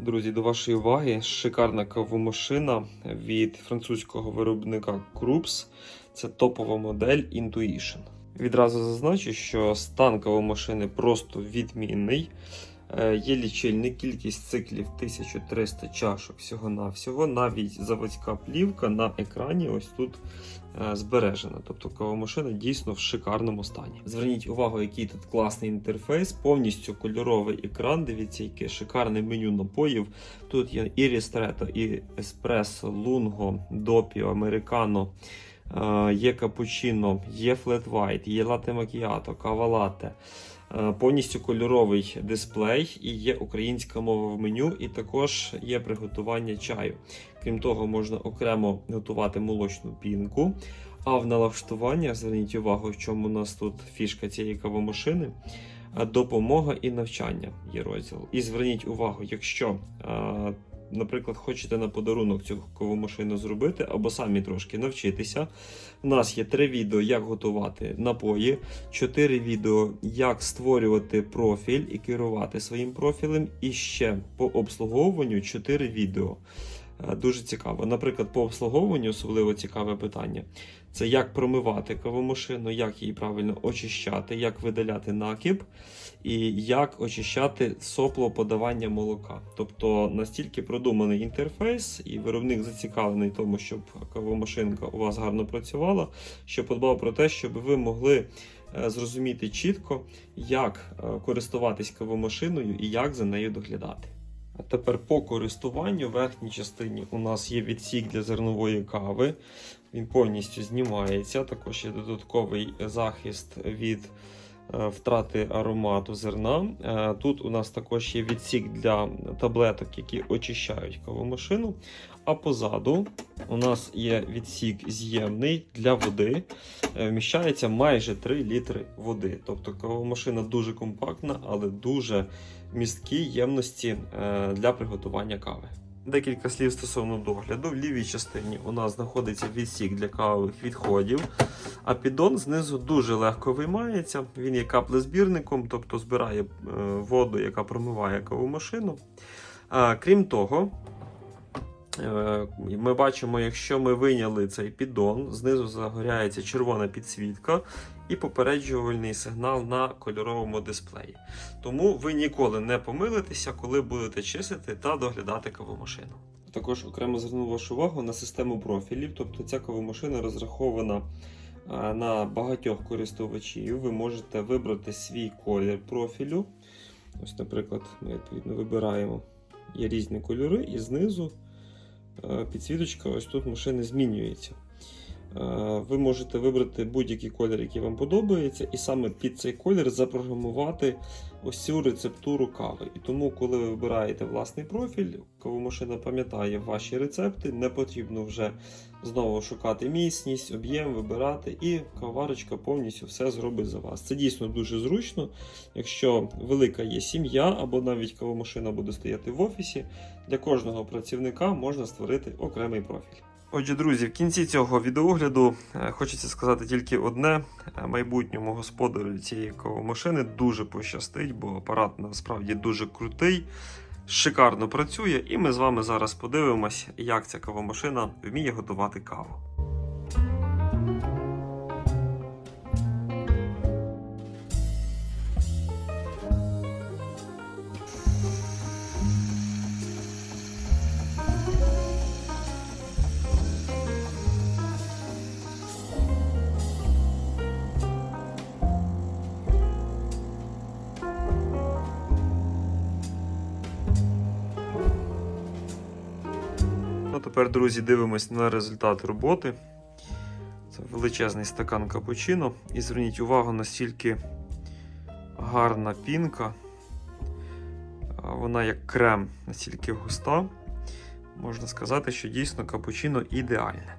Друзі, до вашої уваги шикарна кавомашина від французького виробника Krups. Це топова модель Intuition. Відразу зазначу, що стан кавомашини просто відмінний. Е, Є лічильник, кількість циклів 1300 чашок всього-навсього. Навіть заводська плівка на екрані ось тут е, збережена. Тобто кавомашина дійсно в шикарному стані. Зверніть увагу, який тут класний інтерфейс, повністю кольоровий екран. Дивіться, яке шикарне меню напоїв. Тут є і рістретто, і еспресо, лунго, допіо, американо. Е, Є капучино, є флет вайт, є лате макіато, кава лате. Е, Повністю кольоровий дисплей і є українська мова в меню, і також є приготування чаю. Крім того, можна окремо готувати молочну пінку. А в налаштуваннях зверніть увагу, в чому у нас тут фішка цієї кавомашини. е, Допомога і навчання є розділ. І зверніть увагу, якщо, е, наприклад, хочете на подарунок цю кову машину зробити або самі трошки навчитися. У нас є три відео, як готувати напої, чотири відео, як створювати профіль і керувати своїм профілем. І ще по обслуговуванню чотири відео. Е, Дуже цікаво. Наприклад, по обслуговуванню особливо цікаве питання. Це як промивати кавомашину, як її правильно очищати, як видаляти накіп і як очищати сопло подавання молока. Тобто настільки продуманий інтерфейс, і виробник зацікавлений тому, щоб кавомашинка у вас гарно працювала, що подбав про те, щоб ви могли е, зрозуміти чітко, як е, користуватись кавомашиною і як за нею доглядати. Тепер по користуванню в верхній частині у нас є відсік для зернової кави. Він повністю знімається. Також є додатковий захист від втрати аромату зерна. Е, Тут у нас також є відсік для таблеток, які очищають кавомашину. А позаду у нас є відсік з'ємний для води. Е, Вміщається майже 3 літри води. Тобто кавомашина дуже компактна, але дуже місткі ємності е, для приготування кави. Декілька слів стосовно догляду. В лівій частині у нас знаходиться відсік для кавових відходів, а піддон знизу дуже легко виймається. Він є каплезбірником, тобто збирає е, воду, яка промиває кавомашину. машину. крім того, е, ми бачимо, якщо ми вийняли цей піддон, знизу загоряється червона підсвітка і попереджувальний сигнал на кольоровому дисплеї. Тому ви ніколи не помилитеся, коли будете чистити та доглядати кавомашину. Також окремо зверну вашу увагу на систему профілів, тобто ця кавомашина розрахована на багатьох користувачів. Ви можете вибрати свій колір профілю. Ось, наприклад, ми відповідно вибираємо є різні кольори, і знизу е, підсвіточка ось тут машини змінюється. Е, Ви можете вибрати будь-який колір, який вам подобається, і саме під цей колір запрограмувати ось цю рецептуру кави. І тому, коли ви вибираєте власний профіль, кавомашина пам'ятає ваші рецепти, не потрібно вже знову шукати міцність, об'єм, вибирати, і кавоварочка повністю все зробить за вас. Це дійсно дуже зручно. Якщо велика є сім'я або навіть кавомашина буде стояти в офісі, для кожного працівника можна створити окремий профіль. Отже, друзі, в кінці цього відеогляду е, хочеться сказати тільки одне: Е, майбутньому господарю цієї машини дуже пощастить, бо апарат насправді дуже крутий, шикарно працює, і ми з вами зараз подивимось, як ця кавомашина вміє готувати каву. Тепер, друзі, дивимось на результат роботи. Це величезний стакан капучино. І зверніть увагу, настільки гарна пінка. Вона як крем, настільки густа. Можна сказати, що дійсно капучино ідеальне.